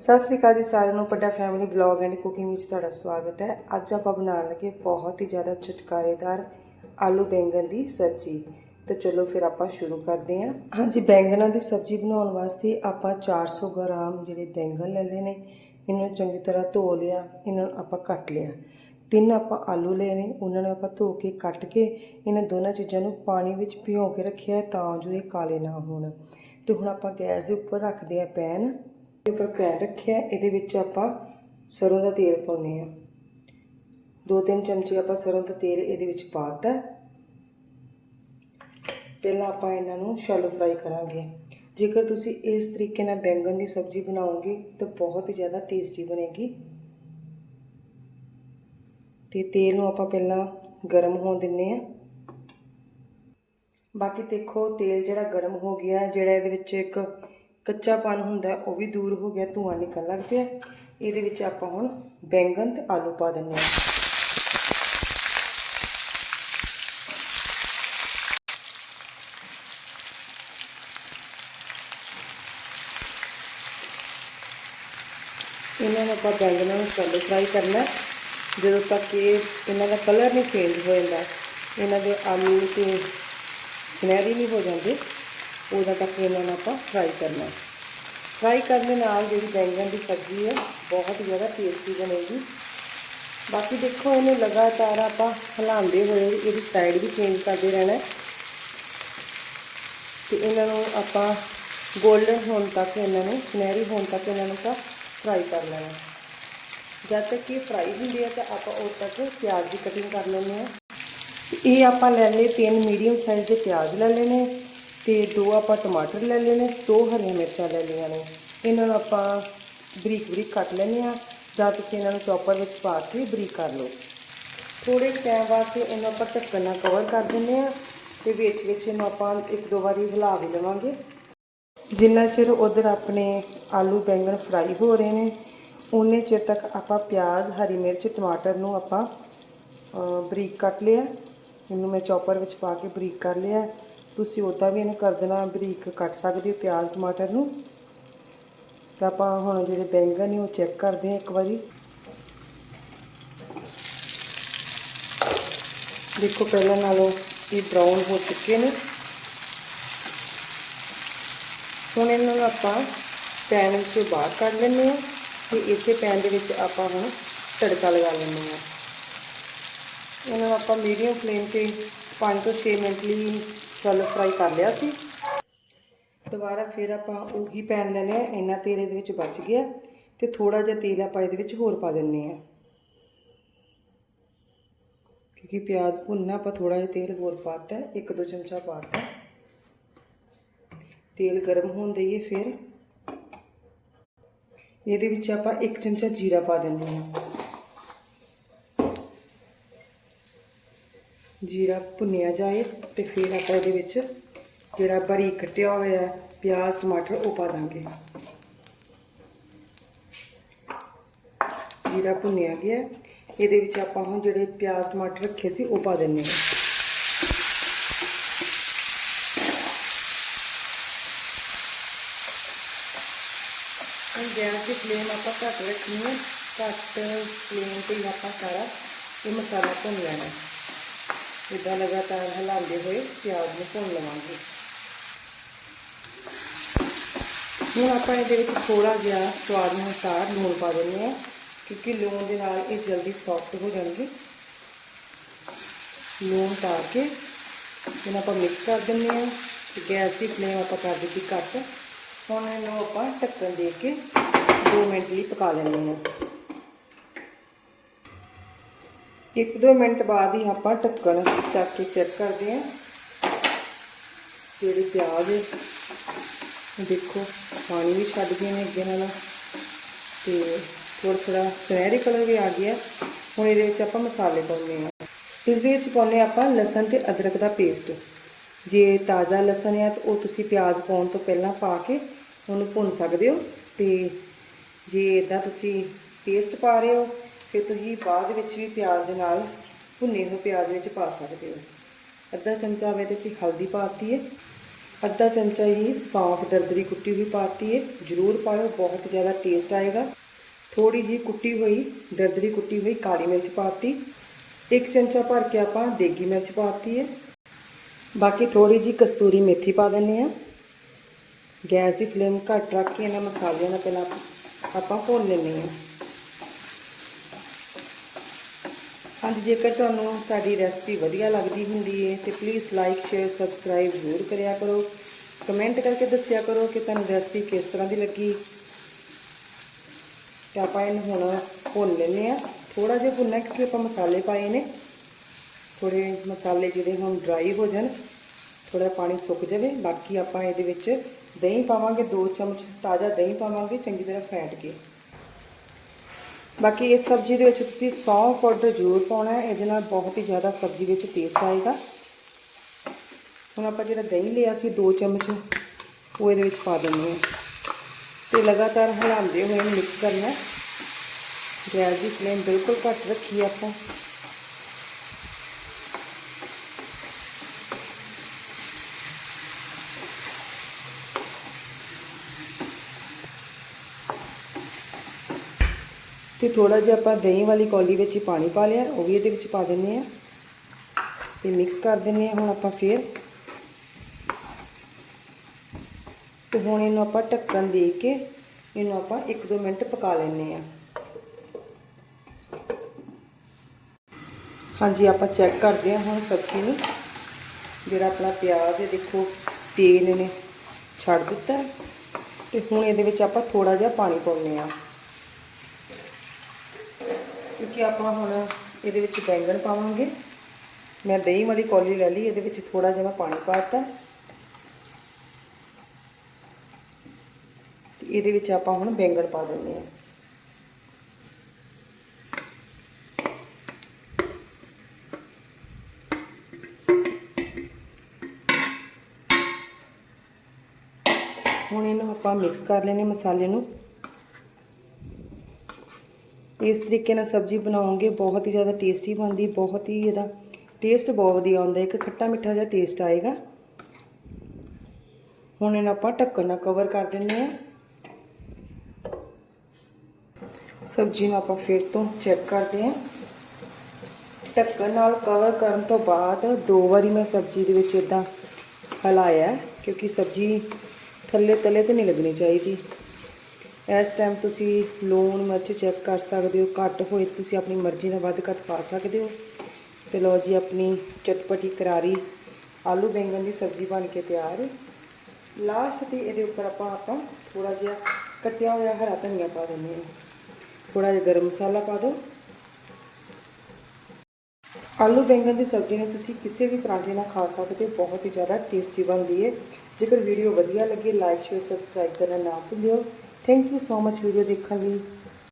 ਸਤਿ ਸ੍ਰੀ ਅਕਾਲ ਜੀ ਸਾਰਿਆਂ ਨੂੰ Padda family vlog and cooking ਵਿੱਚ ਤੁਹਾਡਾ ਸਵਾਗਤ ਹੈ। ਅੱਜ ਆਪਾਂ ਬਣਾਉਣ ਲੱਗੇ ਬਹੁਤ ਹੀ ਜ਼ਿਆਦਾ ਚਟਕਾਰੇਦਾਰ ਆਲੂ ਬੈਂਗਣ ਦੀ ਸਬਜ਼ੀ। ਤਾਂ ਚਲੋ ਫਿਰ ਆਪਾਂ ਸ਼ੁਰੂ ਕਰਦੇ ਹਾਂ। ਹਾਂਜੀ, ਬੈਂਗਣਾਂ ਦੀ ਸਬਜ਼ੀ ਬਣਾਉਣ ਵਾਸਤੇ ਆਪਾਂ 400 ਗ੍ਰਾਮ ਜਿਹੜੇ ਬੈਂਗਣ ਲੈ ਲਏ ਨੇ, ਇਹਨਾਂ ਨੂੰ ਚੰਗੀ ਤਰ੍ਹਾਂ ਧੋ ਲਿਆ, ਇਹਨਾਂ ਨੂੰ ਆਪਾਂ ਕੱਟ ਲਿਆ। ਤਿੰਨ ਆਪਾਂ ਆਲੂ ਲਏ ਨੇ, ਉਹਨਾਂ ਨੂੰ ਆਪਾਂ ਧੋ ਕੇ ਕੱਟ ਕੇ ਇਹਨਾਂ ਦੋਨਾਂ ਚੀਜ਼ਾਂ ਨੂੰ ਪਾਣੀ ਵਿੱਚ ਭਿਓ ਕੇ ਰੱਖਿਆ ਤਾਂ ਜੋ ਇਹ ਕਾਲੇ ਨਾ ਹੋਣ। ਤੇ ਹੁਣ ਆਪਾਂ ਗੈਸ ਦੇ ਉੱਪਰ ਰੱਖਦੇ ਹਾਂ ਪੈਨ। ਉੱਪਰ ਪੈਨ ਰੱਖਿਆ ਇਹਦੇ ਵਿੱਚ ਆਪਾਂ ਸਰੋਂ ਦਾ ਤੇਲ ਪਾਉਨੇ ਆ ਦੋ ਤਿੰਨ ਚਮਚੇ ਆਪਾਂ ਸਰੋਂ ਦਾ ਤੇਲ ਇਹਦੇ ਵਿੱਚ ਪਾਤਾ ਪਹਿਲਾਂ ਆਪਾਂ ਇਹਨਾਂ ਨੂੰ ਸ਼ੈਲੋ ਫਰਾਈ ਕਰਾਂਗੇ। ਜੇਕਰ ਤੁਸੀਂ ਇਸ ਤਰੀਕੇ ਨਾਲ ਬੈਂਗਣ ਦੀ ਸਬਜ਼ੀ ਬਣਾਓਗੇ, ਤਾਂ ਬਹੁਤ ਹੀ ਜ਼ਿਆਦਾ ਟੇਸਟੀ ਬਣੇਗੀ। ਤੇ ਤੇਲ ਨੂੰ ਆਪਾਂ ਪਹਿਲਾਂ ਗਰਮ ਹੋਣ ਦਿੰਨੇ ਆ ਬਾਕੀ ਦੇਖੋ, ਤੇਲ ਜਿਹੜਾ ਗਰਮ ਹੋ ਗਿਆ, ਜਿਹੜਾ ਇਹਦੇ ਵਿੱਚ ਇੱਕ ਕੱਚਾਪਨ ਹੁੰਦਾ, ਉਹ ਵੀ ਦੂਰ ਹੋ ਗਿਆ, ਧੂਆਂ ਨਿਕਲਣ ਲੱਗ ਪਿਆ। ਇਹਦੇ ਵਿੱਚ ਆਪਾਂ ਹੁਣ ਬੈਂਗਣ ਤੇ ਆਲੂ ਪਾ ਦਿੰਨੇ ਆ ਇਹਨਾਂ ਨੂੰ ਆਪਾਂ ਬੈਂਗਣਾਂ ਨੂੰ ਸੈਲੋ ਫਰਾਈ ਕਰਨਾ ਜਦੋਂ ਤੱਕ ਇਹ ਇਹਨਾਂ ਦਾ ਕਲਰ ਨਹੀਂ ਚੇਂਜ ਹੋ ਜਾਂਦਾ, ਇਹਨਾਂ ਦੇ ਆਲੂ ਤੇ ਸੁਨਹਿਰੀ ਨਹੀਂ ਹੋ ਜਾਂਦੇ, ਉਦੋਂ ਤੱਕ ਇਹਨਾਂ ਨੂੰ ਆਪਾਂ ਫਰਾਈ ਕਰਨਾ ਫਰਾਈ ਕਰਨ ਦੇ ਨਾਲ ਜਿਹੜੀ ਬੈਂਗਣ ਦੀ ਸਬਜ਼ੀ ਹੈ, ਬਹੁਤ ਜ਼ਿਆਦਾ ਟੇਸਟੀ ਬਣੇਗੀ। ਬਾਕੀ ਦੇਖੋ, ਇਹਨੂੰ ਲਗਾਤਾਰ ਆਪਾਂ ਹਿਲਾਉਂਦੇ ਹੋਏ ਇਹਦੀ ਸਾਈਡ ਵੀ ਚੇਂਜ ਕਰਦੇ ਰਹਿਣਾ ਹੈ। ਤੇ ਇਹਨਾਂ ਨੂੰ ਆਪਾਂ 골ਡਨ ਹੋਣ ਤੱਕ ਇਹਨਾਂ ਨੂੰ, ਸੁਨਹਿਰੀ ਹੋਣ ਤੱਕ ਇਹਨਾਂ ਨੂੰ ਆਪਾਂ ਫਰਾਈ ਕਰ ਲੈਣਾ ਜਦ ਤੱਕ ਇਹ ਫਰਾਈ ਹੁੰਦੀ ਹੈ, ਤਾਂ ਆਪਾਂ ਉਦੋਂ ਤੱਕ ਪਿਆਜ਼ ਦੀ ਕਟਿੰਗ ਕਰ ਲੈਂਦੇ ਹਾਂ। ਇਹ ਆਪਾਂ ਲੈ ਲਏ ਤਿੰਨ ਮੀਡੀਅਮ ਸਾਈਜ਼ ਦੇ ਪਿਆਜ਼ ਲੈ ਲੈਣੇ। ਤੇ ਦੋ ਆਪਾਂ ਟਮਾਟਰ ਲੈ ਲਏ ਨੇ, ਦੋ ਹਰੀਆਂ ਮਿਰਚਾਂ ਲੈ ਲਈਆਂ ਨੇ। ਇਹਨਾਂ ਨੂੰ ਆਪਾਂ ਬਰੀਕ ਬਰੀਕ ਕੱਟ ਲੈਂਦੇ ਆ ਜਾਂ ਤੁਸੀਂ ਇਹਨਾਂ ਨੂੰ ਚੌਪਰ ਵਿੱਚ ਪਾ ਕੇ ਬਰੀਕ ਕਰ ਲਓ। ਥੋੜੇ ਟਾਈਮ ਵਾਸਤੇ ਇਹਨੂੰ ਆਪਾਂ ਢੱਕਣ ਨਾਲ ਕਵਰ ਕਰ ਦਿੰਦੇ ਆ ਤੇ ਵਿੱਚ ਵਿੱਚ ਇਹਨੂੰ ਆਪਾਂ ਇੱਕ ਦੋ ਵਾਰੀ ਹਿਲਾ ਵੀ ਲਵਾਂਗੇ। ਜਿੰਨਾ ਚਿਰ ਉਧਰ ਆਪਣੇ ਆਲੂ ਬੈਂਗਣ ਫਰਾਈ ਹੋ ਰਹੇ ਨੇ ਉਨੇ ਚਿਰ ਤੱਕ ਆਪਾਂ ਪਿਆਜ਼, ਹਰੀ ਮਿਰਚ, ਟਮਾਟਰ ਨੂੰ ਆਪਾਂ ਬਰੀਕ ਕੱਟ ਲਿਆ। ਇਹਨੂੰ ਮੈਂ ਚੌਪਰ ਵਿੱਚ ਪਾ ਕੇ ਬਰੀਕ ਕਰ ਲਿਆ। ਤੁਸੀਂ ਉੱਦਾਂ ਵੀ ਇਹਨੂੰ ਕਰ ਦੇਣਾ, ਬਰੀਕ ਕੱਟ ਸਕਦੇ ਹੋ ਪਿਆਜ਼, ਟਮਾਟਰ ਨੂੰ। ਤਾਂ ਆਪਾਂ ਹੁਣ ਜਿਹੜੇ ਬੈਂਗਣ ਨੇ ਉਹ ਚੈੱਕ ਕਰਦੇ ਹਾਂ ਇੱਕ ਵਾਰੀ। ਦੇਖੋ ਪਹਿਲਾਂ ਨਾਲੋਂ ਇਹ ਬਰਾਊਨ ਹੋ ਚੁੱਕੇ ਨੇ। ਹੁਣ ਇਹਨਾਂ ਨੂੰ ਆਪਾਂ ਪੈਨ ਵਿੱਚੋਂ ਬਾਹਰ ਕੱਢ ਲੈਂਦੇ ਹਾਂ ਤੇ ਇਸੇ ਪੈਨ ਦੇ ਵਿੱਚ ਆਪਾਂ ਹੁਣ ਤੜਕਾ ਲਗਾ ਲੈਂਦੇ ਹਾਂ। ਇਹਨਾਂ ਨੂੰ ਆਪਾਂ ਮੀਡੀਅਮ ਫਲੇਮ ਤੇ 5 ਤੋਂ 6 ਮਿੰਟ ਲਈ ਸ਼ੈਲੋ ਫਰਾਈ ਕਰ ਲਿਆ ਸੀ। ਦੁਬਾਰਾ ਫਿਰ ਆਪਾਂ ਉਹੀ ਪੈਨ ਲੈਣੇ ਆ ਇੰਨਾ ਤੇਲ ਇਹਦੇ ਵਿੱਚ ਬਚ ਗਿਆ ਤੇ ਥੋੜਾ ਜਿਹਾ ਤੇਲ ਆਪਾਂ ਇਹਦੇ ਵਿੱਚ ਹੋਰ ਪਾ ਦਿੰਨੇ ਆ ਕਿਉਂਕਿ ਪਿਆਜ਼ ਭੁੰਨਣਾ, ਆਪਾਂ ਥੋੜਾ ਜਿਹਾ ਤੇਲ ਹੋਰ ਪਾਤਾ, ਇੱਕ ਦੋ ਚਮਚਾ ਪਾਤਾ। ਤੇਲ ਗਰਮ ਹੋਣ ਦਈਏ ਫਿਰ। ਇਹਦੇ ਵਿੱਚ ਆਪਾਂ ਇੱਕ ਚਮਚਾ ਜੀਰਾ ਪਾ ਦਿੰਦੇ ਹਾਂ। ਜੀਰਾ ਭੁੰਨਿਆ ਜਾਏ ਤੇ ਫਿਰ ਆਪਾਂ ਇਹਦੇ ਵਿੱਚ ਜਿਹੜਾ ਬਰੀਕ ਕੱਟਿਆ ਹੋਇਆ ਪਿਆਜ਼, ਟਮਾਟਰ ਉਹ ਪਾ ਦਾਂਗੇ। ਜੀਰਾ ਭੁੰਨਿਆ ਗਿਆ ਇਹਦੇ ਵਿੱਚ ਆਪਾਂ ਹੁਣ ਜਿਹੜੇ ਪਿਆਜ਼, ਟਮਾਟਰ ਰੱਖੇ ਸੀ, ਉਹ ਪਾ ਦਿੰਨੇ ਹਾਂ। ਹੁਣ ਗੈਸ ਦੀ ਫਲੇਮ ਆਪਾਂ ਘੱਟ ਰੱਖਣੀ ਹੈ। ਘੱਟ ਫਲੇਮ ਤੇ ਹੀ ਆਪਾਂ ਸਾਰਾ ਇਹ ਮਸਾਲਾ ਭੁੰਨ ਲੈਣਾ ਇਦਾਂ ਲਗਾਤਾਰ ਹਿਲਾਉਂਦੇ ਹੋਏ ਪਿਆਜ਼ ਨੂੰ ਭੁੰਨ ਲਵਾਂਗੇ ਹੁਣ ਆਪਾਂ ਇਹਦੇ ਵਿੱਚ ਥੋੜਾ ਜਿਹਾ ਸਵਾਦ ਅਨੁਸਾਰ ਲੂਣ ਪਾ ਦਿੰਦੇ ਹਾਂ ਕਿਉਂਕਿ ਲੂਣ ਦੇ ਨਾਲ ਇਹ ਜਲਦੀ ਸੌਫਟ ਹੋ ਜਾਣਗੇ ਲੂਣ ਪਾ ਕੇ ਇਹਨਾਂ ਆਪਾਂ ਮਿਕਸ ਕਰ ਦਿੰਦੇ ਹਾਂ ਤੇ ਗੈਸ ਦੀ ਫਲੇਮ ਆਪਾਂ ਕਰ ਦਿੱਤੀ ਘੱਟ ਹੁਣ ਇਹਨੂੰ ਆਪਾਂ ਢੱਕਣ ਦੇ ਕੇ 2 ਮਿੰਟ ਲਈ ਪਕਾ ਲੈਂਦੇ ਹਾਂ ਇੱਕ ਦੋ ਮਿੰਟ ਬਾਅਦ ਹੀ ਆਪਾਂ ਢੱਕਣ ਚੱਕ ਕੇ ਚੈੱਕ ਕਰਦੇ ਹਾਂ। ਜਿਹੜੇ ਪਿਆਜ਼ ਹੈ, ਦੇਖੋ, ਪਾਣੀ ਵੀ ਛੱਡ ਗਏ ਨੇ ਅੱਗੇ ਨਾਲ। ਤੇ ਥੋੜਾ ਥੋੜਾ ਸੁਨਹਿਰੀ ਕਲਰ ਵੀ ਆ ਗਿਆ। ਹੁਣ ਇਹਦੇ ਵਿੱਚ ਆਪਾਂ ਮਸਾਲੇ ਪਾਉਂਦੇ ਹਾਂ। ਇਸ ਦੇ ਵਿੱਚ ਪਾਉਂਦੇ ਆਪਾਂ ਲਸਣ ਤੇ ਅਦਰਕ ਦਾ ਪੇਸਟ। ਜੇ ਤਾਜ਼ਾ ਲਸਣ ਹੈ ਤਾਂ ਉਹ ਤੁਸੀਂ ਪਿਆਜ਼ ਪਾਉਣ ਤੋਂ ਪਹਿਲਾਂ ਪਾ ਕੇ ਉਹਨੂੰ ਭੁੰਨ ਸਕਦੇ ਹੋ। ਤੇ ਜੇ ਇਦਾਂ ਤੁਸੀਂ ਪੇਸਟ ਪਾ ਰਹੇ ਹੋ ਫਿਰ ਤੁਸੀਂ ਬਾਅਦ ਵਿੱਚ ਵੀ ਪਿਆਜ਼ ਦੇ ਨਾਲ ਭੁੰਨੇ ਹੋਏ ਪਿਆਜ਼ ਵਿੱਚ ਪਾ ਸਕਦੇ ਹੋ। ਅੱਧਾ ਚਮਚਾ ਵਿੱਚ ਹਲਦੀ ਪਾਤੀ ਹੈ ਅੱਧਾ ਚਮਚਾ ਹੀ ਸੌਂਫ ਦਰਦਰੀ ਕੁੱਟੀ ਹੋਈ ਪਾਤੀ ਹੈ ਜਰੂਰ ਪਾਇਓ, ਬਹੁਤ ਜ਼ਿਆਦਾ ਟੇਸਟ ਆਏਗਾ। ਥੋੜੀ ਜੀ ਕੁੱਟੀ ਹੋਈ, ਦਰਦਰੀ ਕੁੱਟੀ ਹੋਈ ਕਾਲੀ ਮਿਰਚ ਪਾਤੀ। ਇੱਕ ਚਮਚਾ ਭਰ ਕੇ ਆਪਾਂ ਦੇਗੀ ਮਿਰਚ ਪਾਤੀ ਹੈ ਬਾਕੀ ਥੋੜੀ ਜੀ ਕਸਤੂਰੀ ਮੇਥੀ ਪਾ ਦਿੰਨੇ ਆ ਗੈਸ ਦੀ ਫਲੇਮ ਘੱਟ ਰੱਖ ਕੇ ਇਹਨਾਂ ਮਸਾਲਿਆਂ ਨੂੰ ਪਹਿਲਾਂ ਆਪਾਂ ਭੁੰਨ ਲੈਂਦੇ ਹਾਂ। ਹਾਂਜੀ, ਜੇਕਰ ਤੁਹਾਨੂੰ ਸਾਡੀ ਰੈਸਪੀ ਵਧੀਆ ਲੱਗਦੀ ਹੁੰਦੀ ਹੈ ਤੇ ਪਲੀਜ਼ ਲਾਈਕ ਸ਼ੇਅਰ ਸਬਸਕ੍ਰਾਈਬ ਜ਼ਰੂਰ ਕਰਿਆ ਕਰੋ। ਕਮੈਂਟ ਕਰਕੇ ਦੱਸਿਆ ਕਰੋ ਕਿ ਤੁਹਾਨੂੰ ਰੈਸਪੀ ਕਿਸ ਤਰ੍ਹਾਂ ਦੀ ਲੱਗੀ। ਤੇ ਆਪਾਂ ਇਹਨੂੰ ਹੁਣ ਭੁੰਨ ਲੈਂਦੇ ਆ ਥੋੜਾ ਜਿਹਾ ਭੁੰਨਣਾ ਕਿਉਂਕਿ ਆਪਾਂ ਮਸਾਲੇ ਪਾਏ ਨੇ। ਥੋੜੇ ਮਸਾਲੇ ਜਿਹੜੇ ਹੁਣ ਡਰਾਈ ਹੋ ਜਾਣ ਥੋੜਾ ਪਾਣੀ ਸੁੱਕ ਜਾਵੇ। ਬਾਕੀ ਆਪਾਂ ਇਹਦੇ ਵਿੱਚ ਦਹੀਂ ਪਾਵਾਂਗੇ 2 ਚਮਚ ਤਾਜ਼ਾ ਦਹੀਂ ਪਾਵਾਂਗੇ, ਚੰਗੀ ਤਰ੍ਹਾਂ ਫੈਂਟ ਕੇ। ਬਾਕੀ ਇਸ ਸਬਜ਼ੀ ਦੇ ਵਿੱਚ ਤੁਸੀਂ ਸੌਂਫ ਪਾਊਡਰ ਜ਼ਰੂਰ ਪਾਉਣਾ ਹੈ, ਇਹਦੇ ਨਾਲ ਬਹੁਤ ਹੀ ਜ਼ਿਆਦਾ ਸਬਜ਼ੀ ਵਿੱਚ ਟੇਸਟ ਆਏਗਾ। ਹੁਣ ਆਪਾਂ ਜਿਹੜਾ ਦਹੀਂ ਲਿਆ ਸੀ 2 ਚਮਚ, ਉਹ ਇਹਦੇ ਵਿੱਚ ਪਾ ਦਿੰਦੇ ਹਾਂ। ਤੇ ਲਗਾਤਾਰ ਹਿਲਾਉਂਦੇ ਹੋਏ ਮਿਕਸ ਕਰਨਾ ਗੈਸ ਦੀ ਫਲੇਮ ਬਿਲਕੁਲ ਘੱਟ ਰੱਖੀ ਆਪਾਂ। ਤੇ ਥੋੜਾ ਜਿਹਾ ਆਪਾਂ ਦਹੀਂ ਵਾਲੀ ਕੌਲੀ ਵਿੱਚ ਹੀ ਪਾਣੀ ਪਾ ਲਿਆ, ਉਹ ਵੀ ਇਹਦੇ ਵਿੱਚ ਪਾ ਦਿੰਨੇ ਆ ਤੇ ਮਿਕਸ ਕਰ ਦਿੰਨੇ ਆ ਹੁਣ ਆਪਾਂ ਫੇਰ। ਤੇ ਹੁਣ ਇਹਨੂੰ ਆਪਾਂ ਢੱਕਣ ਦੇ ਕੇ ਇਹਨੂੰ ਆਪਾਂ 1-2 ਮਿੰਟ ਪਕਾ ਲੈਣੇ ਆ ਹਾਂਜੀ, ਆਪਾਂ ਚੈੱਕ ਕਰਦੇ ਹਾਂ ਹੁਣ ਸਬਜ਼ੀ ਨੂੰ। ਜਿਹੜਾ ਆਪਣਾ ਪਿਆਜ਼ ਹੈ, ਦੇਖੋ ਤੇਲ ਨੇ ਛੱਡ ਦਿੱਤਾ। ਤੇ ਹੁਣ ਇਹਦੇ ਵਿੱਚ ਆਪਾਂ ਥੋੜਾ ਜਿਹਾ ਪਾਣੀ ਪਾਉਂਦੇ ਆ ਕਿਉਂਕਿ ਆਪਾਂ ਹੁਣ ਇਹਦੇ ਵਿੱਚ ਬੈਂਗਣ ਪਾਵਾਂਗੇ। ਮੈਂ ਦਹੀਂ ਵਾਲੀ ਕੌਲੀ ਲੈ ਲਈ, ਇਹਦੇ ਵਿੱਚ ਥੋੜਾ ਜਿਹਾ ਪਾਣੀ ਪਾਤਾ ਤੇ ਇਹਦੇ ਵਿੱਚ ਆਪਾਂ ਹੁਣ ਬੈਂਗਣ ਪਾ ਦਿੰਦੇ ਹਾਂ। ਹੁਣ ਇਹਨੂੰ ਆਪਾਂ ਮਿਕਸ ਕਰ ਲੈਨੇ ਮਸਾਲੇ ਨੂੰ। ਇਸ ਤਰੀਕੇ ਨਾਲ ਸਬਜ਼ੀ ਬਣਾਉਂਗੇ ਬਹੁਤ ਹੀ ਜ਼ਿਆਦਾ ਟੇਸਟੀ ਬਣਦੀ, ਬਹੁਤ ਹੀ ਇਹਦਾ ਟੇਸਟ ਬਹੁਤ ਵਧੀਆ ਆਉਂਦਾ ਇੱਕ ਖੱਟਾ ਮਿੱਠਾ ਜਿਹਾ ਟੇਸਟ ਆਏਗਾ। ਹੁਣ ਇਹਨਾਂ ਆਪਾਂ ਢੱਕਣ ਨਾਲ ਕਵਰ ਕਰ ਦਿੰਦੇ ਆ ਸਬਜ਼ੀ ਨੂੰ ਆਪਾਂ ਫਿਰ ਤੋਂ ਚੈੱਕ ਕਰਦੇ ਆ ਢੱਕਣ ਨਾਲ ਕਵਰ ਕਰਨ ਤੋਂ ਬਾਅਦ ਦੋ ਵਾਰੀ ਮੈਂ ਸਬਜ਼ੀ ਦੇ ਵਿੱਚ ਇਦਾਂ ਹਲਾਇਆ, ਕਿਉਂਕਿ ਸਬਜ਼ੀ ਥੱਲੇ ਤਲੇ ਤੇ ਨਹੀਂ ਲੱਗਣੀ ਚਾਹੀਦੀ। ਇਸ ਟਾਈਮ ਤੁਸੀਂ ਲੂਣ, ਮਿਰਚ ਚੈੱਕ ਕਰ ਸਕਦੇ ਹੋ। ਘੱਟ ਹੋਏ ਤੁਸੀਂ ਆਪਣੀ ਮਰਜ਼ੀ ਨਾਲ ਵੱਧ ਘੱਟ ਪਾ ਸਕਦੇ ਹੋ। ਤੇ ਲਓ ਜੀ, ਆਪਣੀ ਚਟਪਟੀ ਕਰਾਰੀ ਆਲੂ ਬੈਂਗਣ ਦੀ ਸਬਜ਼ੀ ਬਣ ਕੇ ਤਿਆਰ। ਹੈ ਲਾਸਟ ਤੇ ਇਹਦੇ ਉੱਪਰ ਆਪਾਂ ਆਪਾਂ ਥੋੜਾ ਜਿਹਾ ਕੱਟਿਆ ਹੋਇਆ ਹਰਾ ਧਨੀਆ ਪਾ ਦਿੰਦੇ ਹਾਂ। ਥੋੜਾ ਜਿਹਾ ਗਰਮ ਮਸਾਲਾ ਪਾ ਦਿਓ। ਆਲੂ ਬੈਂਗਣ ਦੀ ਸਬਜ਼ੀ ਨੂੰ ਤੁਸੀਂ ਕਿਸੇ ਵੀ ਪਰਾਂਠੇ ਨਾਲ ਖਾ ਸਕਦੇ ਹੋ। ਬਹੁਤ ਹੀ ਜ਼ਿਆਦਾ ਟੇਸਟੀ ਬਣਦੀ ਹੈ। ਜੇਕਰ ਵੀਡੀਓ ਵਧੀਆ ਲੱਗੇ ਲਾਈਕ ਸ਼ੇਅਰ ਸਬਸਕ੍ਰਾਈਬ ਕਰਨਾ ਨਾ ਭੁੱਲਿਓ। Thank you so much video ਦੇਖਣ ਲਈ